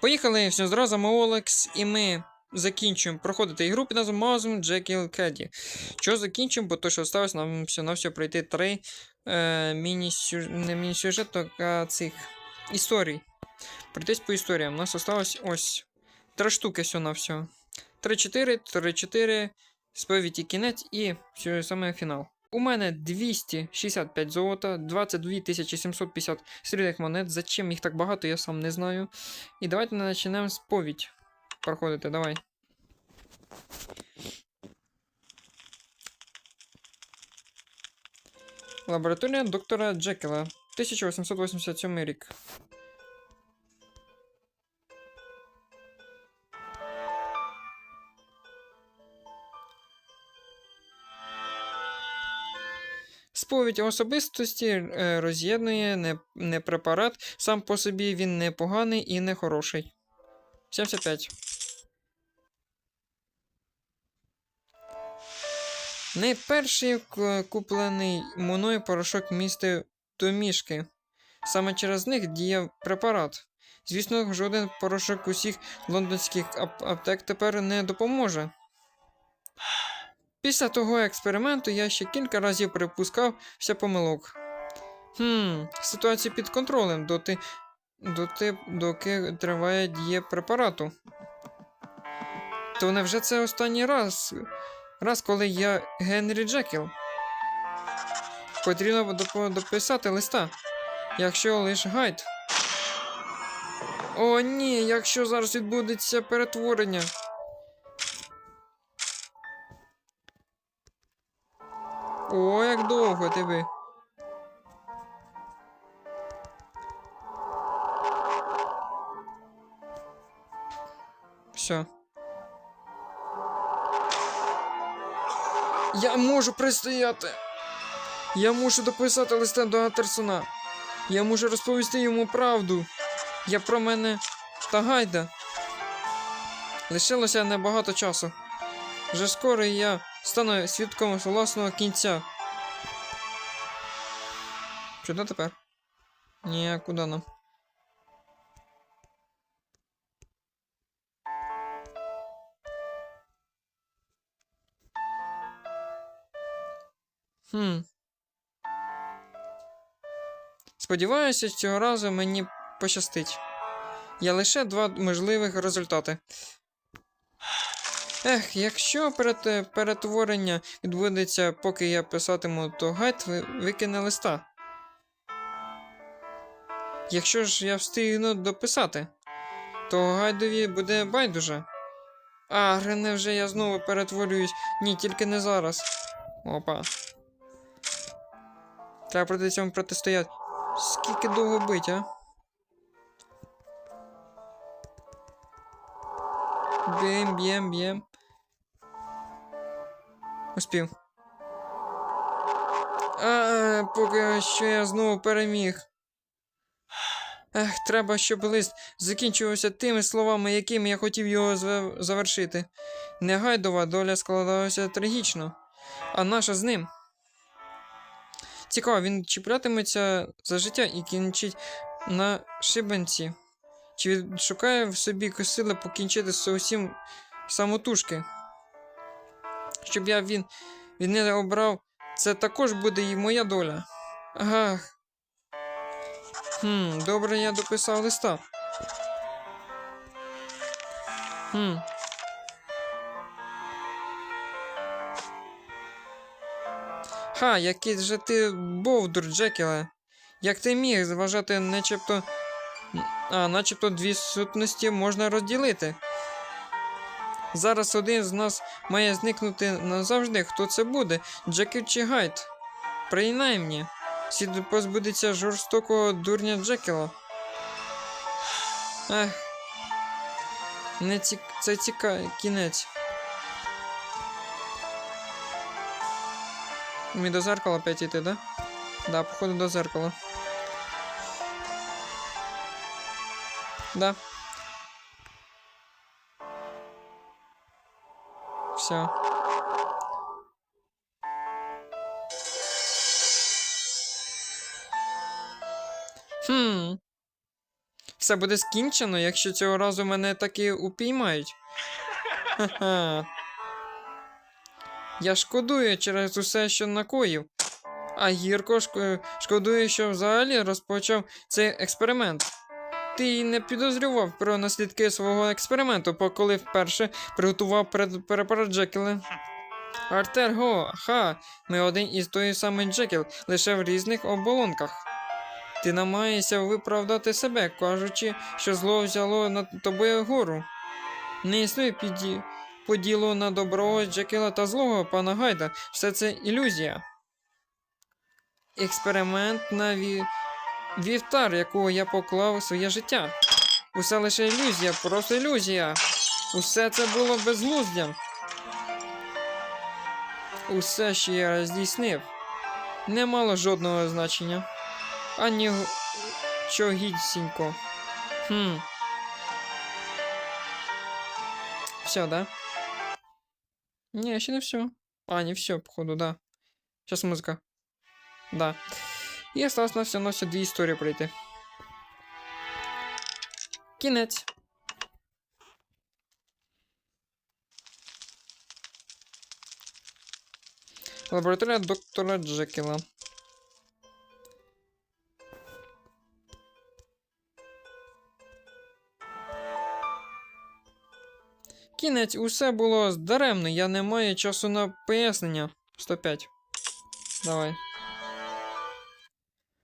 Поїхали все зразу, ми Олекс, і ми закінчуємо проходити ігру під назвою Мазм Джекіл Кеді. Що закінчимо, бо то, що осталось, нам все на все пройти три е, міні-сюжеток, а цих історій. Пройтись по історіям. У нас осталось ось три штуки все на все. 3-4, 3-4, сповідь і кінець і все саме фінал. У мене 265 золота, 22 750 срібних монет. Зачем їх так багато, я сам не знаю. І давайте почнемо сповідь проходити, давай. Лабораторія доктора Джекела. 1887 рік. Сповідь особистості е, роз'єднує не, не препарат, сам по собі він не поганий і не хороший. 75. Найперший куплений мною порошок містив домішки. Саме через них діяв препарат. Звісно, жоден порошок усіх лондонських ап- аптек тепер не допоможе. Після того експерименту я ще кілька разів припускався помилок. Хм, ситуація під контролем доти, доти, доки триває дія препарату. То невже це останній раз, раз, коли я Генрі Джекіл? Потрібно доп- дописати листа. Якщо лиш гайд. О, ні, якщо зараз відбудеться перетворення. О, як довго тебе. Все. Я можу пристояти. Я мушу дописати листа до Атерсона. Я мушу розповісти йому правду. Я про мене та гайда. Лишилося небагато часу. Вже скоро я стану свідком власного кінця. Що тепер? Ні, куди нам? Хм. Сподіваюся, цього разу мені пощастить. Є лише два можливих результати. Ех, якщо перетворення відбудеться, поки я писатиму, то гайд викине листа. Якщо ж я встигну дописати, то гайдові буде байдуже. А, Грене, вже я знову перетворююсь. Ні, тільки не зараз. Опа. Треба проти цьому протистояти. Скільки довго бить, а? Б'єм, б'єм, б'єм. Успів. А, поки що я знову переміг. Ех, треба, щоб лист закінчувався тими словами, якими я хотів його завершити. Негайдова доля складалася трагічно, а наша з ним. Цікаво, він чіплятиметься за життя і кінчить на шибенці. Чи відшукає в собі сили покінчити з усім самотужки? Щоб я він, він не обрав, це також буде і моя доля. Ах. Хм, добре, я дописав листа. Хм. Ха, який же ти бовдур, Джекіле. Як ти міг зважати начебто. А, начебто дві сутності можна розділити. Зараз один з нас має зникнути назавжди. Хто це буде? Джекіл чи Гайд? Принаймні, слід позбудеться жорстокого дурня Джекіла. Ех. Не ці... Це ціка... кінець. Мені до зеркала опять йти, да? Да, походу до зеркала. Да. Все. Хм. все буде скінчено, якщо цього разу мене таки упіймають. Ха-ха. Я шкодую через усе, що накоїв. А гірко шко- шкодує, що взагалі розпочав цей експеримент. Ти й не підозрював про наслідки свого експерименту, коли вперше приготував пред- препарат Джекіла. Артер Го, ха, ми один із той самий Джекіл, лише в різних оболонках. Ти намагаєшся виправдати себе, кажучи, що зло взяло над тобою гору. Не існує піді... поділу на доброго Джекіла та злого пана Гайда. Все це ілюзія. Експеримент на ві... вівтар, якого я поклав у своє життя. Усе лише ілюзія, просто ілюзія. Усе це було безглуздям. Усе, що я здійснив, не мало жодного значення. Ані чогісінько. Хм. Все, да? Не, ще не все. А, не все, походу, да. Сейчас музыка. Да. І осталось на все на все дві історії пройти. Кінець. Лабораторія доктора Джекіла. Кінець, усе було даремно, я не маю часу на пояснення. 105. Давай.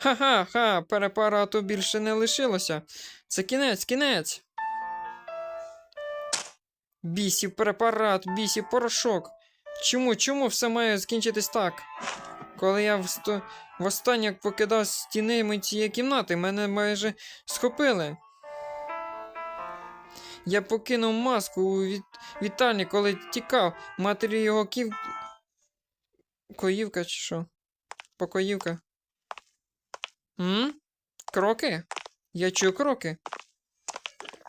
Ха-ха-ха, перепарату більше не лишилося. Це кінець, кінець. Бісів препарат, бісів порошок. Чому, чому все має скінчитись так? Коли я всто... востаннє покидав стіни цієї кімнати, мене майже схопили. Я покинув маску у від... вітальні, коли тікав. Матері його ків. Коївка чи що? Покоївка. М? Кроки? Я чую кроки.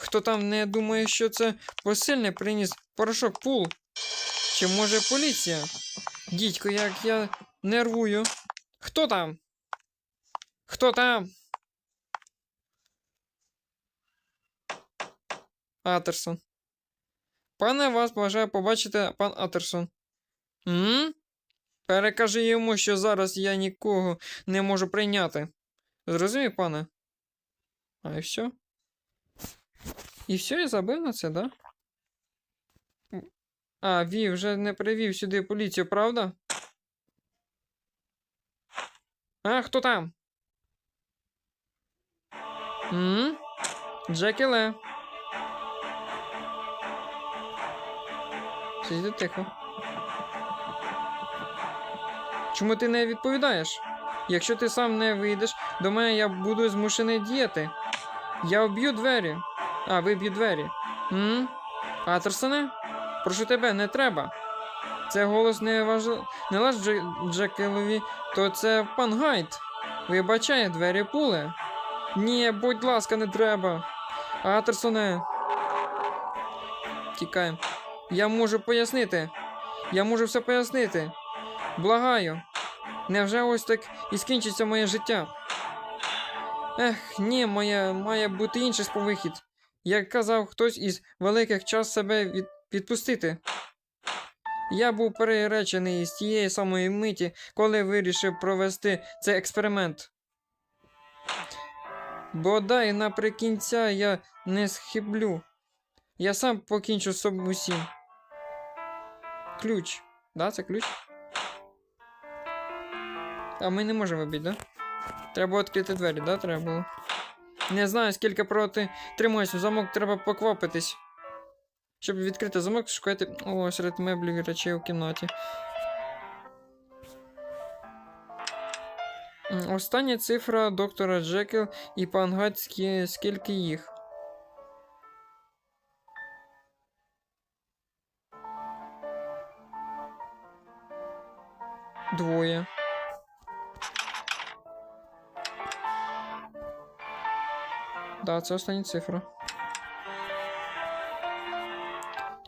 Хто там не думає, що це посильне приніс порошок пул? Чи може поліція? Дідько, як я нервую. Хто там? Хто там? Атерсон. Пане вас бажаю побачити, пан Атерсон. М? Перекажи йому, що зараз я нікого не можу прийняти. Зрозумів, пане? А і все? І все, я забив на це, да? А, Ві вже не привів сюди поліцію, правда? А, хто там? М? Джекіле. Сиди тихо. Чому ти не відповідаєш? Якщо ти сам не вийдеш, до мене я буду змушений діяти. Я об'ю двері. А, виб'ю двері. М? Атерсоне? Прошу тебе, не треба. Це голос не важ... не ваш Дже- Джекилові, то це пан Гайд. Вибачай, двері пули. Ні, будь ласка, не треба. Атерсоне. Тікаємо. Я можу пояснити. Я можу все пояснити. Благаю. Невже ось так і скінчиться моє життя? Ех, ні, моє, має бути інший сповихід. Як казав хтось із великих час себе від, відпустити. Я був переречений з тієї самої миті, коли вирішив провести цей експеримент. Бодай наприкінця я не схиблю. Я сам покінчу з собою усім. Ключ. Да, це ключ? А ми не можемо вибити, да? Треба відкрити двері, да? Треба було. Не знаю, скільки проти тримаюся. Замок треба поквапитись. Щоб відкрити замок, шукайте. О, серед меблів речей у кімнаті. Остання цифра доктора Джекіл і пан Гайд, скільки їх. Двоє. Да, це остання цифра.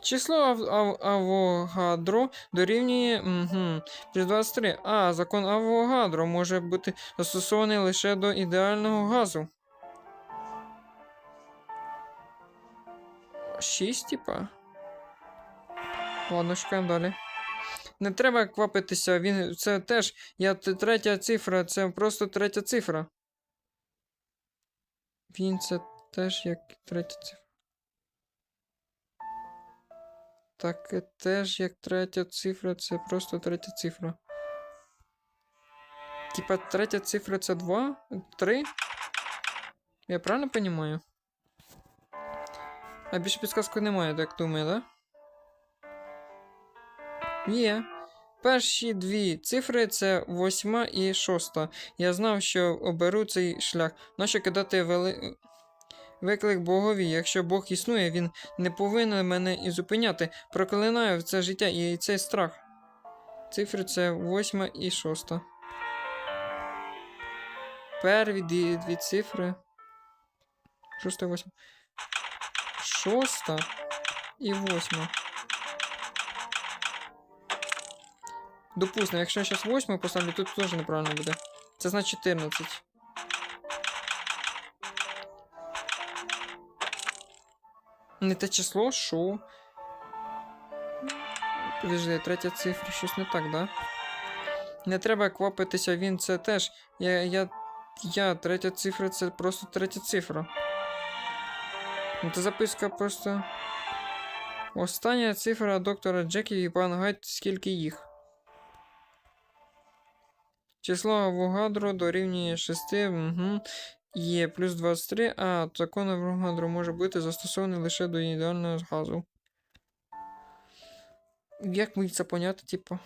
Число ав ав Авогадро дорівнює угу, плюс 23. А, закон Авогадро може бути застосований лише до ідеального газу. 6, типа. Ладно, шукаємо далі. Не треба квапитися, він це теж. Я третя цифра, це просто третя цифра. Він це теж як третя цифра. Так, теж як третя цифра, це просто третя цифра. Типа третя цифра це 2? 3? Я правильно понимаю? А більше підказки немає, так думаю, да? Є. Перші дві цифри це восьма і шоста. Я знав, що оберу цей шлях. Нащо кидати вели... виклик Богові? Якщо Бог існує, він не повинен мене і зупиняти. Проклинаю це життя і цей страх. Цифри це восьма і шоста. Перві дві, дві цифри. Шоста восьма. Шоста і восьма. Допустимо, якщо я зараз восьму поставлю, тут теж неправильно буде. Це значить 14. Не те число, що? Подожди, третя цифра, щось не так, да? Не треба квапитися, він це теж. Я. я. Я, третя цифра це просто третя цифра. Ну, Це записка просто. Остання цифра доктора Джекі і пан Гайд, скільки їх. Число Авогадру дорівнює 6, угу. Є плюс 23, а закон Авогадру може бути застосований лише до ідеального газу. Як мені це поняти, типу?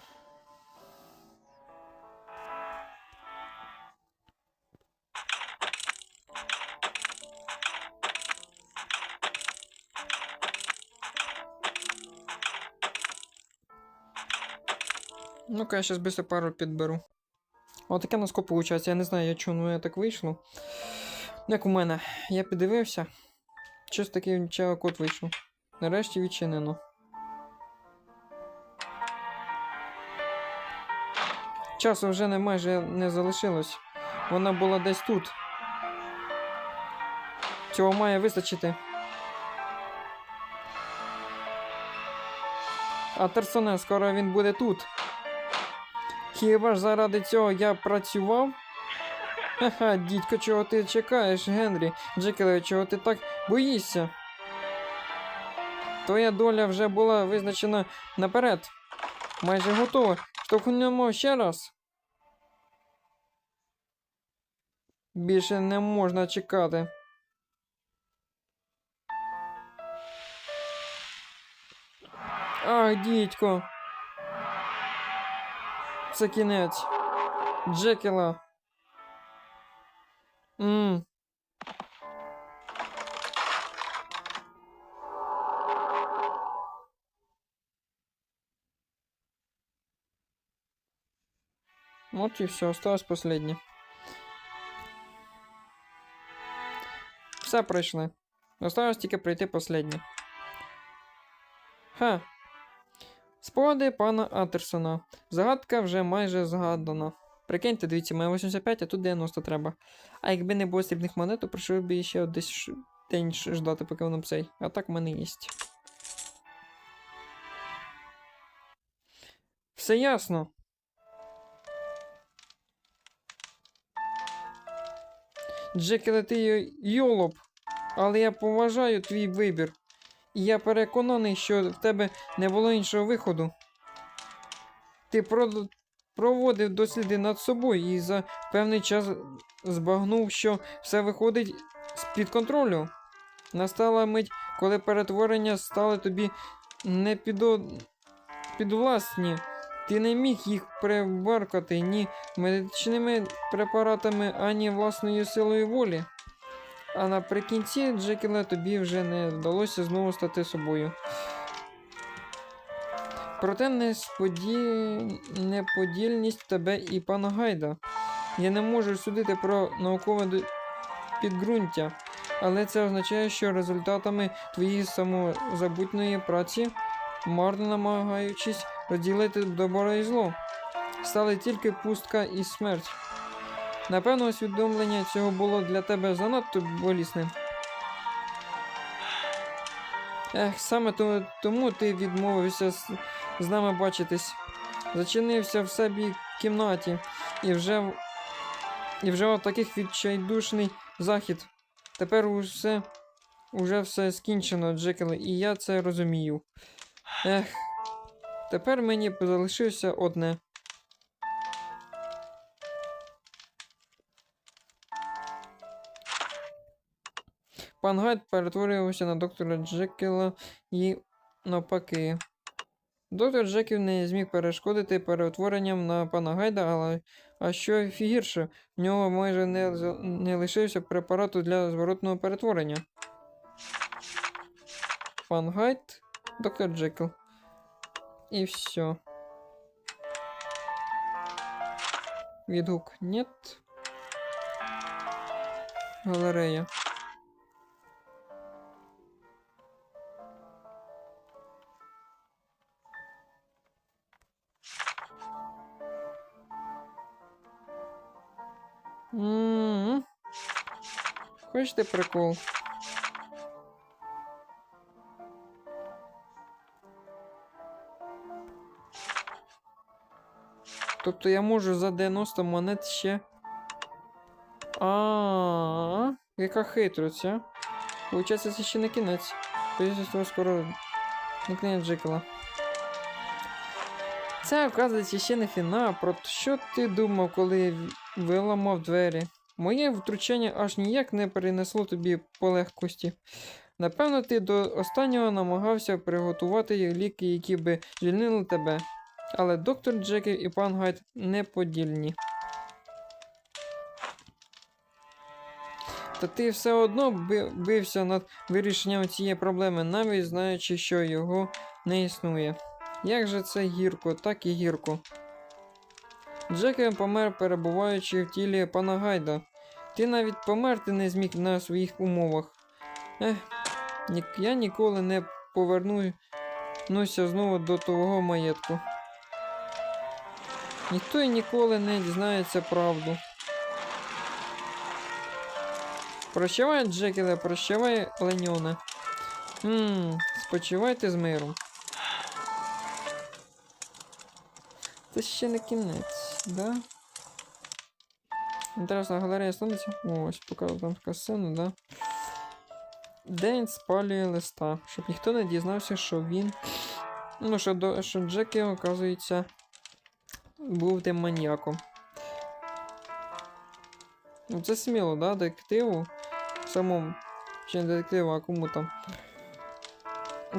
Ну-ка, я сейчас быстро пару підберу. О, таке нас виходить. Я не знаю, я чому воно так вийшло. Як у мене. Я піддивився. Щось таке чого код вийшов. Нарешті відчинено. Часу вже не майже не залишилось. Вона була десь тут. Цього має вистачити. А Терсоне, скоро він буде тут. Хіба ж заради цього я працював? Ха-ха, дідько, чого ти чекаєш, Генрі? Джекеле, чого ти так боїшся? Твоя доля вже була визначена наперед. Майже готова. Штовхнемо ще раз. Більше не можна чекати. Ах, дідько. Це кінець. Джекіла. Мм. Вот и все, осталось последнє. Все пройшли. Осталось тільки пройти последнє. Ха. Спогади пана Атерсона. Загадка вже майже згадана. Прикиньте, дивіться, має 85, а тут 90 треба. А якби не було срібних монет, то прийшов би ще десь день ждати, поки воно цей. А так в мене є. Все ясно. Джекеле, ти йолоп, але я поважаю твій вибір. Я переконаний, що в тебе не було іншого виходу. Ти проводив досліди над собою і за певний час збагнув, що все виходить з-під контролю. Настала мить, коли перетворення стали тобі не підо... підвласні. Ти не міг їх прибаркати ні медичними препаратами, ані власною силою волі. А наприкінці, Джекіле, тобі вже не вдалося знову стати собою. Проте несподі... неподільність тебе і пана Гайда. Я не можу судити про наукове підґрунтя, але це означає, що результатами твоєї самозабутньої праці, марно намагаючись розділити добро і зло, стали тільки пустка і смерть. Напевно, усвідомлення цього було для тебе занадто болісним. Ех, саме то- тому ти відмовився з, з нами бачитись. Зачинився в себе кімнаті і вже, і вже таких відчайдушний захід. Тепер усе, уже все скінчено, Джекеле, і я це розумію. Ех, тепер мені залишилося одне. Пан Гайд перетворювався на доктора Джекіла і навпаки. Доктор Джеків не зміг перешкодити перетворенням на пана Гайда, але а що гірше, в нього майже не, не лишився препарату для зворотного перетворення. Пан Гайд, доктор Джекіл. І все. Відгук нет. Галерея. Хочете прикол? Тобто я можу за 90 монет ще. А, яка хитрость, а? Получається, це ще не кінець. Тобто скоро не кінець Джекила. Це, оказується, ще не фінал. Про що ти думав, коли виламав двері? Моє втручання аж ніяк не перенесло тобі полегкості. Напевно, ти до останнього намагався приготувати ліки, які би звільнили тебе. Але доктор Джеків і пан Гайд неподільні. Та ти все одно бився над вирішенням цієї проблеми, навіть знаючи, що його не існує. Як же це гірко, так і гірко. Джеків помер, перебуваючи в тілі пана Гайда. Ти навіть померти не зміг на своїх умовах. Ех, я ніколи не повернуся знову до твого маєтку. Ніхто і ніколи не дізнається правду. Прощавай, Джекіле, прощавай, Леньоне. Ммм, спочивайте з миром. Це ще не кінець, да? Інтересна галерея станеться. Ось, показую там така сцена, да? День спалює листа, щоб ніхто не дізнався, що він. Ну, що, до, що Джекі, оказується, був тим маніяком. Ну, це сміло, да, детективу. Самому. Чи не детективу, а кому там.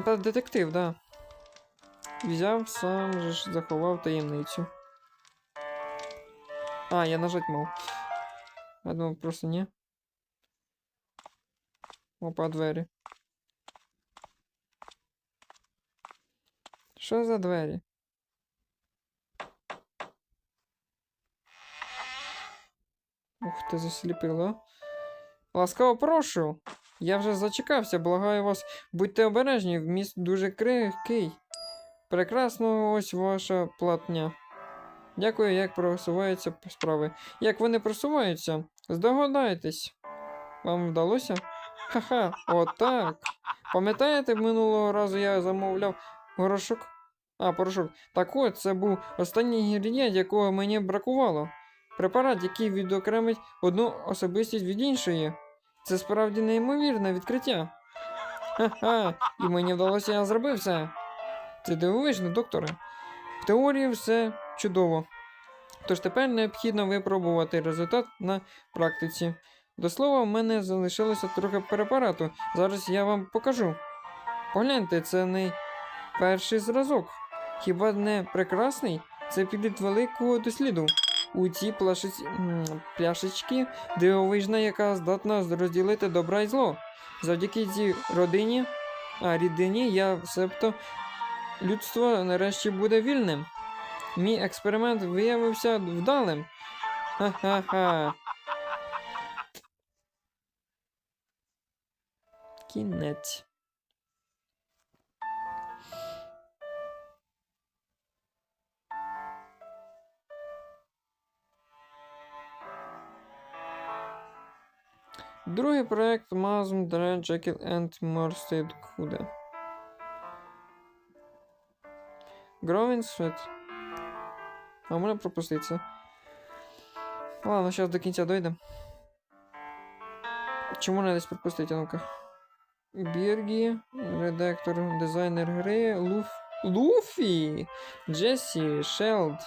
Та детектив, да. Взяв, сам же ж заховав таємницю. А, я нажать мав. Я думав, просто ні. Опа, двері. Що за двері? Ух ти, засліпила. Ласкаво прошу. Я вже зачекався, благаю вас, будьте обережні, вміст дуже крихкий. Прекрасно, ось ваша платня. Дякую, як просуваються справи. Як вони просуваються? Здогадайтесь. Вам вдалося? Ха-ха, отак. Пам'ятаєте, минулого разу я замовляв горошок? А, порошок. Так от, це був останній інгредієнт, якого мені бракувало. Препарат, який відокремить одну особистість від іншої. Це справді неймовірне відкриття. Ха-ха, і мені вдалося, я зробив це. Це дивовижно, докторе. В теорії все чудово. Тож тепер необхідно випробувати результат на практиці. До слова, в мене залишилося трохи препарату. Зараз я вам покажу. Погляньте, це не перший зразок. Хіба не прекрасний? Це підліт великого досліду. У цій плашиці... пляшечці дивовижна, яка здатна розділити добра і зло. Завдяки цій родині, а рідині я себто людство нарешті буде вільним. Мій експеримент виявився вдалим. Ха-ха-ха. Кінець. Другий проект Mazm Dre Jekyll and Morstead Kude. Growing Sweat. А можна пропустити це. Ладно, зараз до кінця дойдемо. Чому не десь пропустити, ну-ка. Біргі, редактор, дизайнер гри, Луф... Луфі, Джесі, Шелд,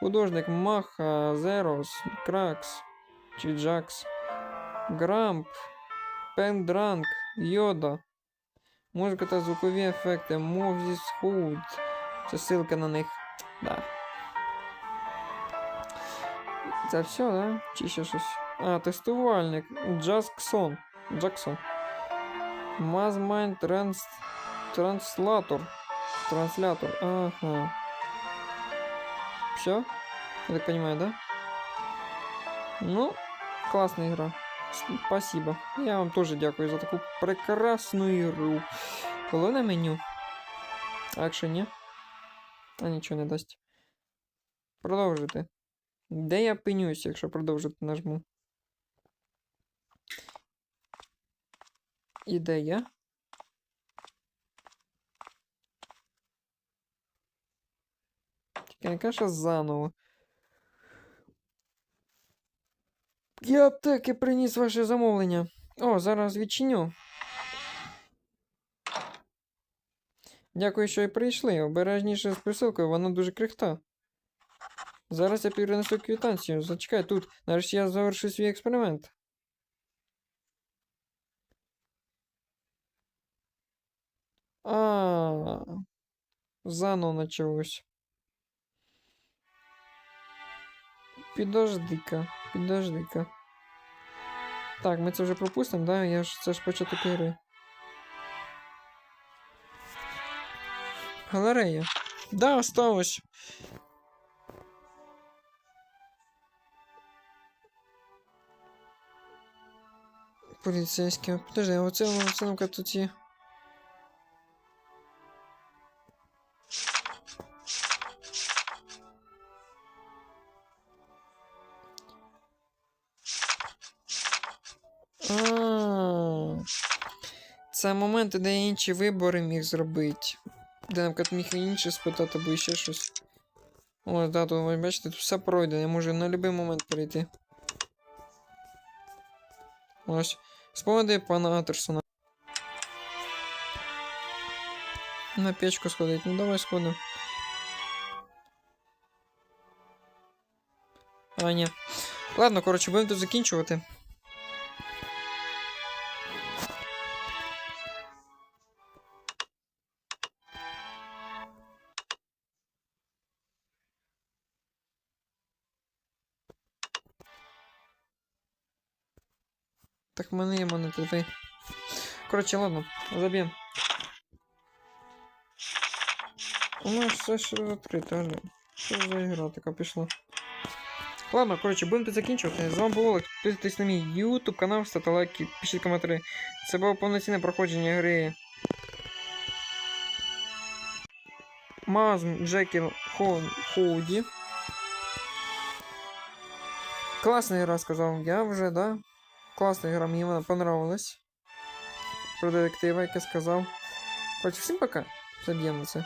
художник Маха, Зерос, Кракс, чи Джакс, Грамп, Пендранк, Йода. Музика та звукові ефекти, Мовзіс Худ. Це ссылка на них. Да. Це все, да? Чи ще щось? А, тестувальник. Джасксон. Джаксон. Мазмайн транс... Транслатор. Транслятор. Ага. Все? Я так понимаю, да? Ну, классная игра. Спасибо. Я вам тоже дякую за таку прекрасну ігру. Головне меню. А якщо ні? А нічого не дасть. Продовжити. Де я пенюсь, якщо продовжити нажму? І де я? Тільки не каже заново. Я аптеки приніс ваше замовлення. О, зараз відчиню. Дякую, що і прийшли. Обережніше з присилкою, вона дуже крихта. Зараз я перенесу квитанцію. Зачекай тут. Нарешті я завершу свій експеримент. А, заново началось. Підожди-ка, підожди-ка. Так, ми це вже пропустимо, да? Я ж це ж початок ігри. Галерея. Да, осталось. Поліцейські. Подожди, а оце оце ну-ка тут є. А, Це моменти, де інші вибори міг зробити. Де, наприклад, міг інше спитати або ще щось. О, да, тут ви бачите, тут все пройде, я можу на будь-який момент перейти. Ось. Спогади пана Атерсона. На печку сходить. Ну давай сходимо. А, ні. Ладно, коротше, будемо тут закінчувати. Так мене є монети, давай. Коротше, ладно, заб'ємо. У нас все ж відкрито, але що за ігра така пішла? Ладно, коротше, будемо тут закінчувати. З вами був Олег. Підписуйтесь на мій YouTube канал, ставте лайки, пишіть коментарі. Це було повноцінне проходження гри. Мазм Джекіл Хон Хоуді. Класна гра, сказав я вже, да? Класна гра, мені вона понравилась. Про детектива, як сказав. Коротше, всім пока. Заб'ємо це.